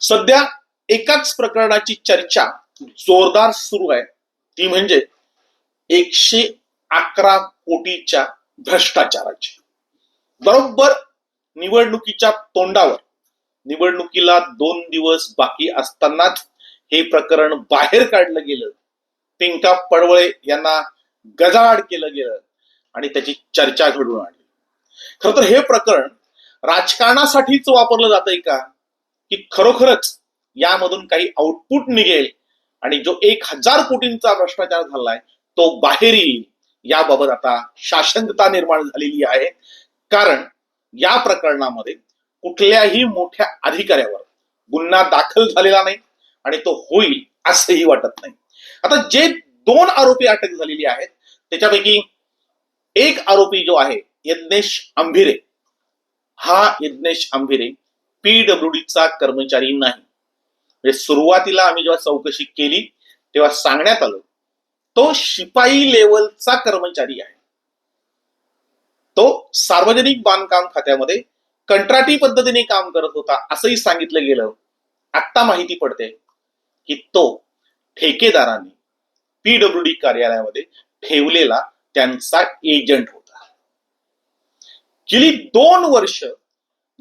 सध्या एकाच प्रकरणाची चर्चा जोरदार सुरू आहे. ती म्हणजे एकशे अकरा कोटीच्या भ्रष्टाचाराची. बरोबर निवडणुकीच्या तोंडावर निवडणुकीला दोन दिवस बाकी असतानाच हे प्रकरण बाहेर काढलं गेलं. पिंका पडवळे यांना गजाआड केलं गेलं आणि त्याची चर्चा घडून आणली. खर तर हे प्रकरण राजकारणासाठीच वापरलं जातंय का? की खरोखरच यामधून काही आउटपुट निघेल. आणि जो एक हजार कोटींचा भ्रष्टाचार झालाय तो बाहेर येईल याबाबत आता शासनता निर्माण झालेली आहे. कारण या प्रकरणामध्ये कुठल्याही मोठ्या अधिकाऱ्यावर गुन्हा दाखल झालेला नाही आणि तो होईल असंही वाटत नाही. आता जे दोन आरोपी अटक झालेली आहेत त्याच्यापैकी एक आरोपी जो आहे यज्ञेश अंभिरे हा यज्ञेश अंभिरे पीडब्ल्यूडीचा कर्मचारी नाही. म्हणजे सुरुवातीला आम्ही जेव्हा चौकशी केली तेव्हा सांगण्यात आलं तो शिपाई लेवलचा कर्मचारी आहे. तो सार्वजनिक बांधकाम खात्यामध्ये कंत्राटी पद्धतीने काम करत होता असंही सांगितलं गेलं. आत्ता माहिती पडते की तो ठेकेदारांनी पीडब्ल्यू डी कार्यालयामध्ये ठेवलेला त्यांचा एजंट होता. गेली दोन वर्ष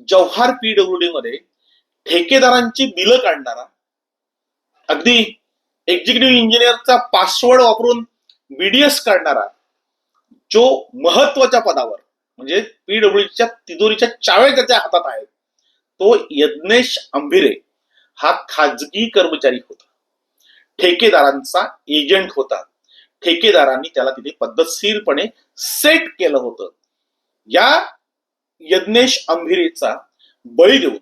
जव्हार पीडब्ल्यूडी मध्ये ठेकेदारांची बिलं काढणारा अगदी एक्झिक्युटिव्ह इंजिनियरचा पासवर्ड वापरून बीडीएस काढणारा जो महत्त्वाच्या पदावर म्हणजे पीडब्ल्यूडीच्या तिजोरीच्या चाव्या त्याच्या हातात आहेत तो यज्ञेश अंभिरे हा खाजगी कर्मचारी होता. ठेकेदारांचा एजंट होता. ठेकेदारांनी त्याला तिथे पद्धतशीरपणे सेट केलं होतं. या यज्ञेश अंभिरेचा बळी देऊन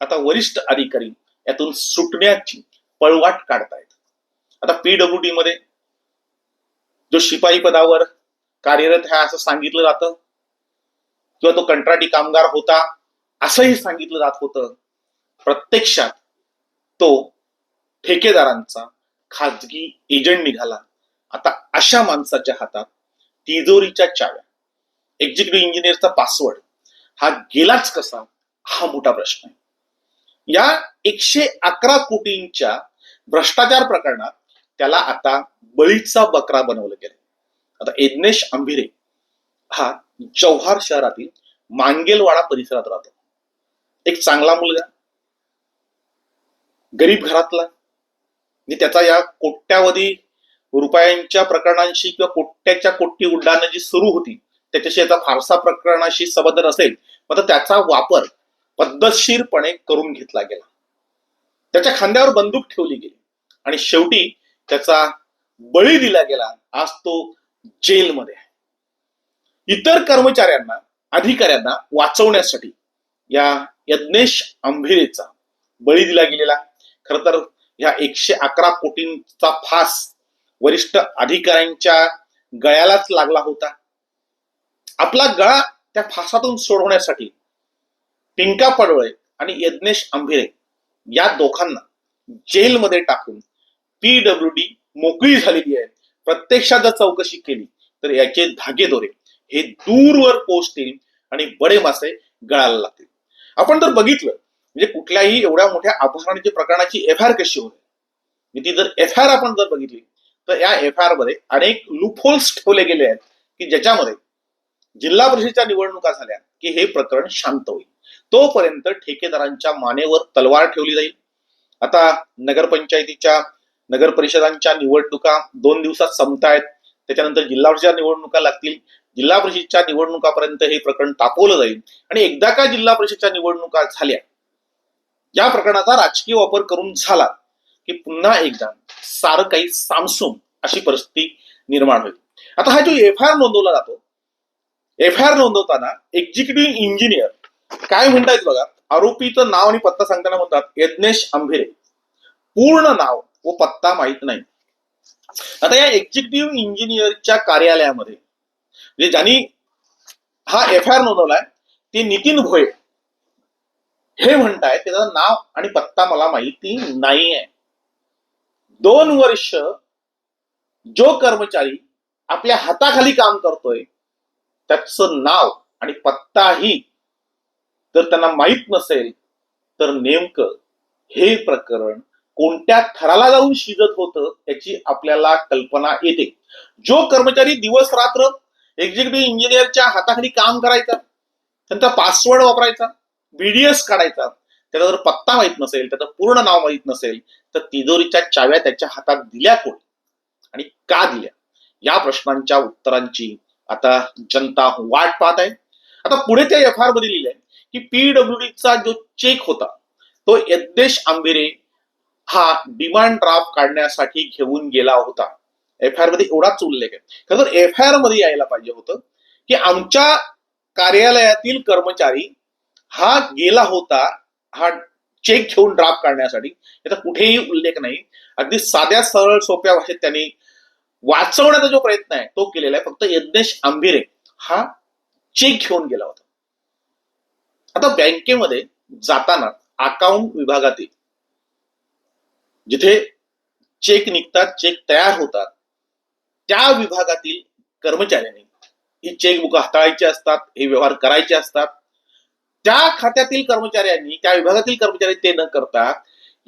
आता वरिष्ठ अधिकारी यातून सुटण्याची पळवाट काढतायत. आता पीडब्ल्यू डी मध्ये जो शिपाई पदावर कार्यरत आहे असं सांगितलं जातं किंवा तो कंत्राटी कामगार होता असंही सांगितलं जात होतं प्रत्यक्षात तो ठेकेदारांचा खाजगी एजंट निघाला. आता अशा माणसाच्या हातात तिजोरीच्या चाव्या एक्झिक्युटिव्ह इंजिनियरचा पासवर्ड हा गेलाच कसा? हा मोठा प्रश्न आहे. या एकशे अकरा कोटींच्या भ्रष्टाचार प्रकरणात त्याला आता बळीचा बकरा बनवलं गेलं आता यज्ञेश अंभिरे हा जव्हार शहरातील मांगेलवाडा परिसरात राहतो. एक चांगला मुलगा गरीब घरातला आणि त्याचा या कोट्यावधी रुपयांच्या प्रकरणांशी किंवा कोट्याच्या कोटी उड्डाणं जी सुरू होती. त्याच्याशी याचा फारसा प्रकरणाशी संबंध नसेल मात्र त्याचा वापर पद्धतशीरपणे करून घेतला गेला. त्याच्या खांद्यावर बंदूक ठेवली गेली आणि शेवटी त्याचा बळी दिला गेला. आज तो जेलमध्ये आहे. इतर कर्मचाऱ्यांना अधिकाऱ्यांना वाचवण्यासाठी या यज्ञेश आंभिरेचा बळी दिला गेलेला. खर तर ह्या एकशे अकरा कोटींचा फास वरिष्ठ अधिकाऱ्यांच्या गळ्यालाच लागला होता. आपला गळा त्या फासातून सोडवण्यासाठी पिंका पडवळे आणि यज्ञेश आंभिरे या दोघांना जेलमध्ये टाकून पीडब्ल्यू डी मोकळी झालेली आहे. प्रत्यक्षात जर चौकशी केली तर याचे धागेदोरे हे दूरवर पोचतील आणि बडे मासे गळायला लागतील. आपण जर बघितलं म्हणजे कुठल्याही एवढ्या मोठ्या अपहरणाची प्रकरणाची एफ आय आर कशी होते म्हणजे ती जर एफ आय आर आपण जर बघितली तर या एफ आय आरमध्ये अनेक लुपहोल्स ठेवले गेले आहेत की ज्याच्यामध्ये जिल्हा परिषदेच्या निवडणुका झाल्या की हे प्रकरण शांत होईल. तोपर्यंत ठेकेदारांच्या मानेवर तलवार ठेवली जाईल. आता नगरपंचायतीच्या नगर परिषदांच्या निवडणुका दोन दिवसात संपतायत त्याच्यानंतर जिल्हा परिषद निवडणुका लागतील. जिल्हा परिषदच्या निवडणुकापर्यंत हे प्रकरण तापवलं जाईल. आणि एकदा का जिल्हा परिषदच्या निवडणुका झाल्या या प्रकरणाचा राजकीय वापर करून झाला की पुन्हा एकदा सारं काही सामसूम अशी परिस्थिती निर्माण होईल. आता हा जो एफ आय आर नोंदवला जातो एफ आय आर नोंदवताना एक्झिक्युटिव्ह इंजिनियर काय म्हणतायत बघा? आरोपीचं नाव आणि पत्ता सांगताना म्हणतात यज्ञेश आंभिरे. पूर्ण नाव व पत्ता माहीत नाही. आता या एक्झिक्युटिव्ह इंजिनियरच्या कार्यालयामध्ये म्हणजे ज्यांनी हा एफ आय आर नोंदवलाय ते नितीन भोये. हे म्हणतायत त्याचं नाव आणि पत्ता मला माहिती नाही आहे दोन वर्ष जो कर्मचारी आपल्या हाताखाली काम करतोय त्याचं नाव आणि पत्ताही जर त्यांना माहीत नसेल तर नेमकं हे प्रकरण कोणत्या थराला जाऊन शिजत होतं याची आपल्याला कल्पना येते. जो कर्मचारी दिवस रात्र एक्झिक्युटिव्ह इंजिनियरच्या हाताखाली काम करायचा त्यांचा पासवर्ड वापरायचा बीडीएस काढायचा त्याचा जर पत्ता माहीत नसेल त्याचं पूर्ण नाव माहीत नसेल तर तिजोरीच्या चाव्या त्याच्या हातात दिल्या कोण? आणि का दिल्या? या प्रश्नांच्या उत्तरांची आता जनता वाट पाहत आहे. आता पुढे त्या एफ आरमध्ये लिहिलंय की पीडब्ल्यूडीचा जो चेक होता तो यज्ञेश आंबेरे हा डिमांड ड्राफ्ट काढण्यासाठी घेऊन गेला होता. एफ आय आरमध्ये एवढाच उल्लेख आहे. खरं तर एफ आय आरमध्ये यायला पाहिजे होतं की आमच्या कार्यालयातील कर्मचारी हा गेला होता हा चेक घेऊन ड्राफ्ट काढण्यासाठी. याचा कुठेही उल्लेख नाही. अगदी साध्या सरळ सोप्या भाषेत त्यांनी वाचवण्याचा जो प्रयत्न आहे तो केलेला आहे फक्त यज्ञेश आंभिरे हा चेक घेऊन गेला होता. आता बँकेमध्ये जाताना अकाउंट विभागातील जिथे चेक निघतात चेक तयार होतात त्या विभागातील कर्मचाऱ्यांनी ही चेकबुक हाताळायची असतात हे व्यवहार करायचे असतात. त्या खात्यातील कर्मचाऱ्यांनी त्या विभागातील कर्मचारी ते न करता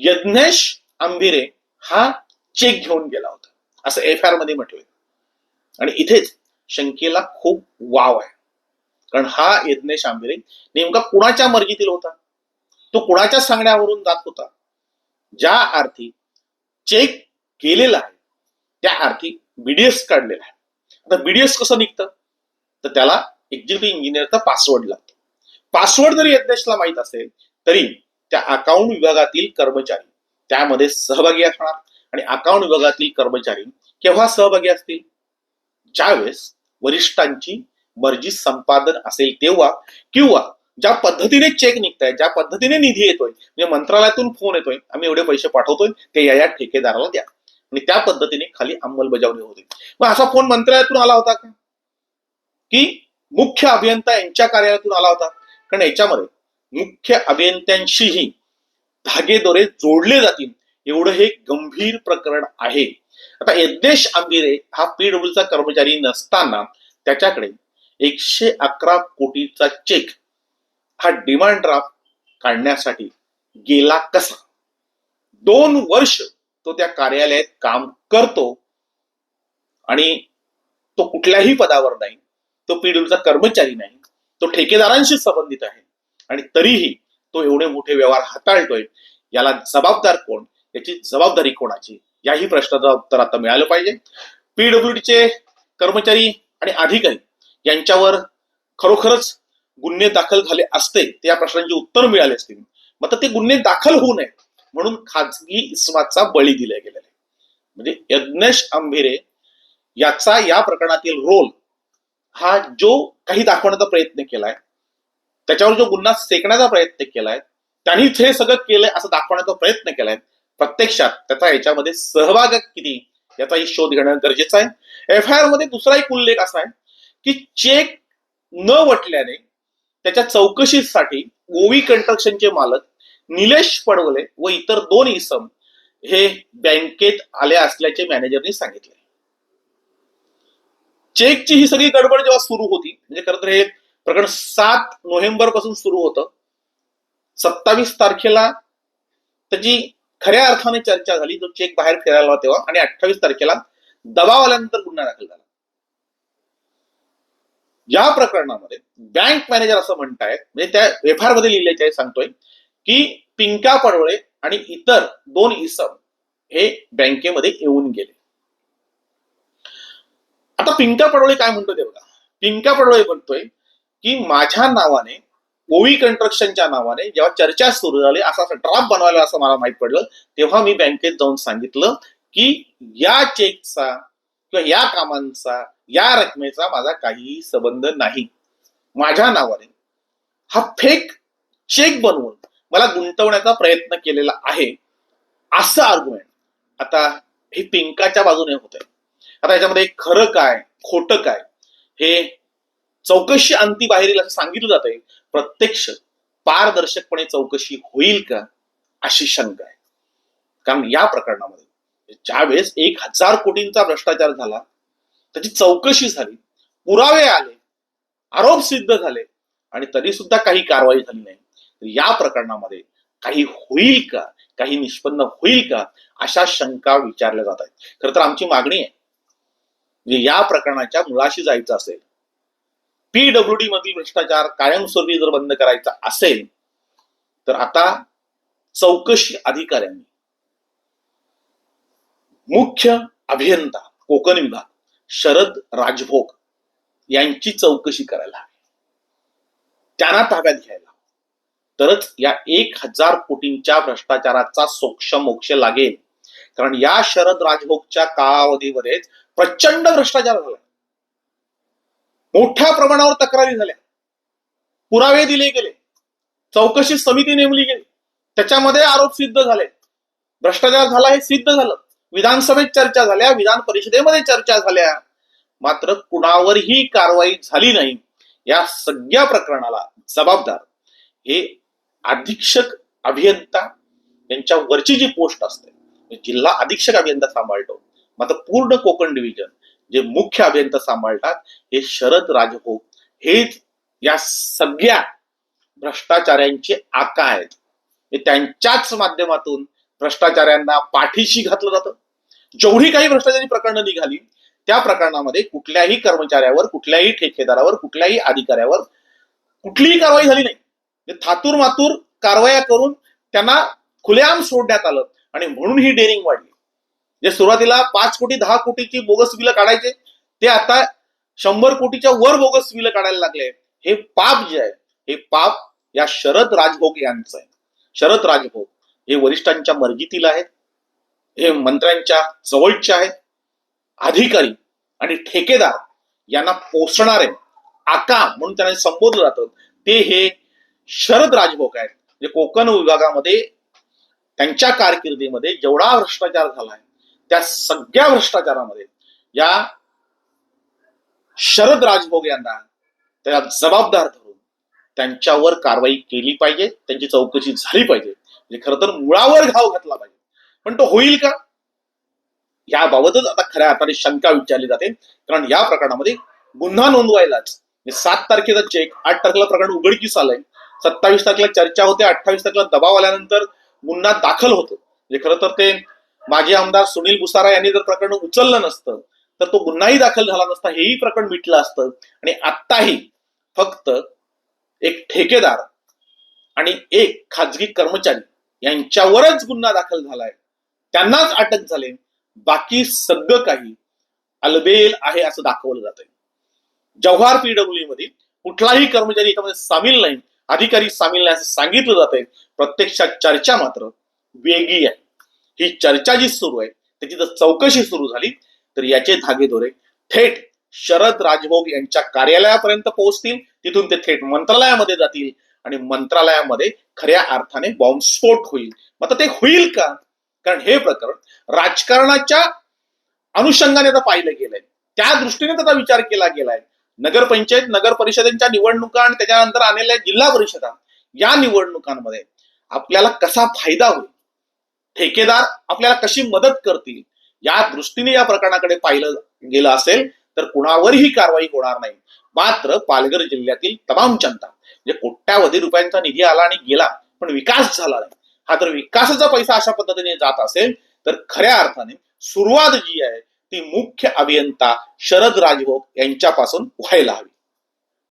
यज्ञेश आंभिरे हा चेक घेऊन गेला होता. असं एफ आरमध्ये म्हटलंय. आणि इथेच शंकेला खूप वाव आहे. कारण हा यज्ञेश आंबेरे नेमका कुणाच्या मर्जीतील होता? तो कुणाच्या सांगण्यावरून जात होता? ज्या अर्थी चेक केलेला आहे त्या अर्थी बीडीएस काढलेला आहे. आता बीडीएस कसं निघतं? तर त्याला एक्झिक्युटिव्ह इंजिनियरचा पासवर्ड लागतो. पासवर्ड जरी यज्ञेशला माहीत असेल तरी त्या अकाउंट विभागातील कर्मचारी त्यामध्ये सहभागी असणार. आणि अकाउंट विभागातील कर्मचारी केव्हा सहभागी असतील? ज्यावेळेस वरिष्ठांची मर्जी संपादन असेल तेव्हा किंवा ज्या पद्धतीने चेक निघताय ज्या पद्धतीने निधी येतोय म्हणजे मंत्रालयातून फोन येतोय आम्ही एवढे पैसे पाठवतोय ते या या ठेकेदाराला द्या. आणि त्या पद्धतीने खाली अंमलबजावणी होते. मग असा फोन मंत्रालयातून आला होता का? की मुख्य अभियंता यांच्या कार्यालयातून आला होता? कारण याच्यामध्ये मुख्य अभियंत्यांशीही धागेदोरे जोडले जातील. एवढं हे गंभीर प्रकरण आहे. आता यज्ञेश आंबिरे हा पीडब्ल्यूचा कर्मचारी नसताना त्याच्याकडे एकशे अकरा कोटीचा चेक हा डिमांड ड्राफ्ट काढण्यासाठी गेला कसा? दोन वर्ष तो त्या कार्यालयात काम करतो आणि तो कुठल्याही पदावर नाही तो पीडब्ल्यूचा कर्मचारी नाही तो ठेकेदारांशी संबंधित आहे आणि तरीही तो एवढे मोठे व्यवहार हाताळतोय. याला जबाबदार कोण? याची जबाबदारी कोणाची? याही प्रश्नाचं उत्तर आता मिळालं पाहिजे. पीडब्ल्यूडीचे कर्मचारी आणि अधिकारी यांच्यावर खरोखरच गुन्हे दाखल झाले असते त्या या प्रश्नांची उत्तर मिळाले असतील मग ते गुन्हे दाखल होऊ नये म्हणून खाजगी इस्माचा बळी दिला गेलेला आहे म्हणजे यज्ञेश आंभिरे याचा या प्रकरणातील रोल हा जो काही दाखवण्याचा प्रयत्न केलाय त्याच्यावर जो गुन्हा सेकण्याचा प्रयत्न केलाय त्यांनीच हे सगळं केलंय असं दाखवण्याचा प्रयत्न केलाय. प्रत्यक्षात त्याचा याच्यामध्ये सहभाग किती याचाही शोध घेणं गरजेचं आहे. एफ आय आरमध्ये दुसरा एक उल्लेख असा आहे की चेक न वटल्याने त्याच्या चौकशीसाठी गोवी कंस्ट्रक्शनचे मालक निलेश पडवले व इतर दोन इसम हे बँकेत आले असल्याचे मॅनेजरने सांगितले. चेकची ही सगळी गडबड जेव्हा सुरू होती म्हणजे खरं तर हे प्रकरण सात नोव्हेंबरपासून सुरू होतं. सत्तावीस तारखेला त्याची खऱ्या अर्थाने चर्चा झाली जो चेक बाहेर फिरायला होता तेव्हा आणि अठ्ठावीस तारखेला दबाव आल्यानंतर गुन्हा दाखल झाला. या प्रकरणामध्ये बँक मॅनेजर असं म्हणतायत म्हणजे त्या एफ आरमध्ये लिहिल्याचे आहे सांगतोय की पिंका पडवळे आणि इतर दोन इसम हे बँकेमध्ये येऊन गेले. आता पिंका पडवळे काय म्हणतो ते बघा. पिंका पडवळे म्हणतोय की माझ्या नावाने ओवी कन्स्ट्रक्शनच्या नावाने जेव्हा चर्चा सुरू झाली असा ड्राफ्ट बनवायला असं मला माहीत पडलं तेव्हा मी बँकेत जाऊन सांगितलं की या चेकचा किंवा या कामांचा या रकमेचा माझा काहीही संबंध नाही. माझ्या नावाने हा फेक चेक बनवून मला गुंतवण्याचा प्रयत्न केलेला आहे. असं आर्ग्युमेंट आता हे पिंकाच्या बाजूने होत आहे आता याच्यामध्ये खरं काय खोटं काय हे चौकशी अंती बाहेर येईल असं सांगितलं जात आहे प्रत्यक्ष पारदर्शकपणे चौकशी होईल का अशी शंका आहे. कारण या प्रकरणामध्ये ज्यावेळेस एक हजार कोटींचा भ्रष्टाचार झाला त्याची चौकशी झाली पुरावे आले आरोप सिद्ध झाले आणि तरी सुद्धा काही कारवाई झाली नाही या प्रकरणामध्ये काही होईल का काही निष्पन्न होईल का अशा शंका विचारल्या जात आहेत. खर तर आमची मागणी आहे. म्हणजे या प्रकरणाच्या मुळाशी जायचं असेल पीडब्ल्यूडी मधील भ्रष्टाचार कायमस्वरूपी जर बंद करायचा असेल तर आता चौकशी अधिकाऱ्यांनी मुख्य अभियंता कोकण विभाग शरद राजभोग यांची चौकशी करायला हवी. त्यांना ताब्यात घ्यायला तरच या एक हजार कोटींच्या भ्रष्टाचाराचा सोक्ष मोक्ष लागेल. कारण या शरद राजभोगच्या कालावधीमध्येच प्रचंड भ्रष्टाचार झाला. मोठ्या प्रमाणावर तक्रारी झाल्या. पुरावे दिले गेले. चौकशी समिती नेमली गेली. त्याच्यामध्ये आरोप सिद्ध झाले. भ्रष्टाचार झाला हे सिद्ध झालं. विधानसभेत चर्चा झाल्या विधान परिषदेमध्ये चर्चा झाल्या. मात्र कुणावरही कारवाई झाली नाही. या सगळ्या प्रकरणाला जबाबदार हे अधीक्षक अभियंता यांच्या वरची जी पोस्ट असते जिल्हा अधीक्षक अभियंता सांभाळतो. मात्र पूर्ण कोकण डिव्हिजन जे मुख्य अभियंता सांभाळतात हे शरद राजभोग हेच या सगळ्या भ्रष्टाचाऱ्यांचे आका आहेत. हे त्यांच्याच माध्यमातून भ्रष्टाचाऱ्यांना पाठीशी घातलं जातं. जेवढी काही भ्रष्टाचारी प्रकरणं निघाली त्या प्रकरणामध्ये कुठल्याही कर्मचाऱ्यावर कुठल्याही ठेकेदारावर कुठल्याही अधिकाऱ्यावर कुठलीही कारवाई झाली नाही. थातूर मातूर कारवाया करून त्यांना खुलेआम सोडण्यात आलं आणि म्हणून ही डेअरिंग वाढली. जे सुरुवातीला पाच कोटी दहा कोटीची बोगस बिलं काढायचे ते आता शंभर कोटीच्या वर बोगस बिलं काढायला लागले. हे पाप जे आहे हे पाप या शरद राजभोग यांचं आहे. शरद राजभोग हे वरिष्ठांच्या मर्जीतील आहेत. हे मंत्र्यांच्या जवळचे आहेत. अधिकारी आणि ठेकेदार यांना पोसणारे आका म्हणून त्यांना संबोधलं जातं. ते हे शरद राजभोग आहेत. जे कोकण विभागामध्ये त्यांच्या कारकिर्दीमध्ये जेवढा भ्रष्टाचार झालाय त्या सगळ्या भ्रष्टाचारामध्ये या शरद राजभोग यांना त्याला जबाबदार धरून त्यांच्यावर कारवाई केली पाहिजे त्यांची चौकशी झाली पाहिजे. म्हणजे खरं तर मुळावर घाव घातला पाहिजे. पण तो होईल का? याबाबतच आता खऱ्या अर्थाने शंका विचारली जाते. कारण या प्रकरणामध्ये गुन्हा नोंदवायलाच म्हणजे सात तारखेचा चेक आठ तारखेला प्रकरण उघडकीस आलंय. सत्तावीस तारखेला चर्चा होते अठ्ठावीस तारखेला दबाव आल्यानंतर गुन्हा दाखल होतो. म्हणजे खरं तर ते माजी आमदार सुनील बुसारा यांनी जर प्रकरण उचललं नसतं तर तो गुन्हाही दाखल झाला नसता हेही प्रकरण मिटलं असतं. आणि आत्ताही फक्त एक ठेकेदार आणि एक खाजगी कर्मचारी यांच्यावरच गुन्हा दाखल झालाय. त्यांनाच अटक झाले. बाकी सगळं काही अलबेल आहे असं दाखवलं जात आहे जव्हार पीडब्ल्यू मधील कुठलाही कर्मचारी याच्यामध्ये सामील नाही. अधिकारी सामील नाही असं सांगितलं जात आहे प्रत्यक्षात चर्चा मात्र वेगळी आहे. ही चर्चा जी सुरू आहे त्याची जर चौकशी सुरू झाली तर याचे धागेदोरे थेट शरद राजभोग यांच्या कार्यालयापर्यंत पोहोचतील. तिथून ते थेट मंत्रालयामध्ये जातील आणि मंत्रालयामध्ये खऱ्या अर्थाने बॉम्बस्फोट होईल. आता ते होईल का? कारण हे प्रकरण राजकारणाच्या अनुषंगाने आता पाहिलं गेलंय. त्या दृष्टीने त्याचा विचार केला गेलाय. नगरपंचायत नगर परिषदेच्या निवडणुका आणि त्याच्यानंतर आलेल्या जिल्हा परिषदा या निवडणुकांमध्ये आपल्याला कसा फायदा होईल? ठेकेदार आपल्याला कशी मदत करतील या दृष्टीने या प्रकरणाकडे पाहिलं गेलं असेल तर कुणावरही कारवाई होणार नाही. मात्र पालघर जिल्ह्यातील तमाम जनता म्हणजे कोट्यावधी रुपयांचा निधी आला आणि गेला पण विकास झाला नाही. हा तर विकासाचा पैसा अशा पद्धतीने जात असेल तर खऱ्या अर्थाने सुरुवात जी आहे ती मुख्य अभियंता शरद राजभोग यांच्यापासून व्हायला हवी.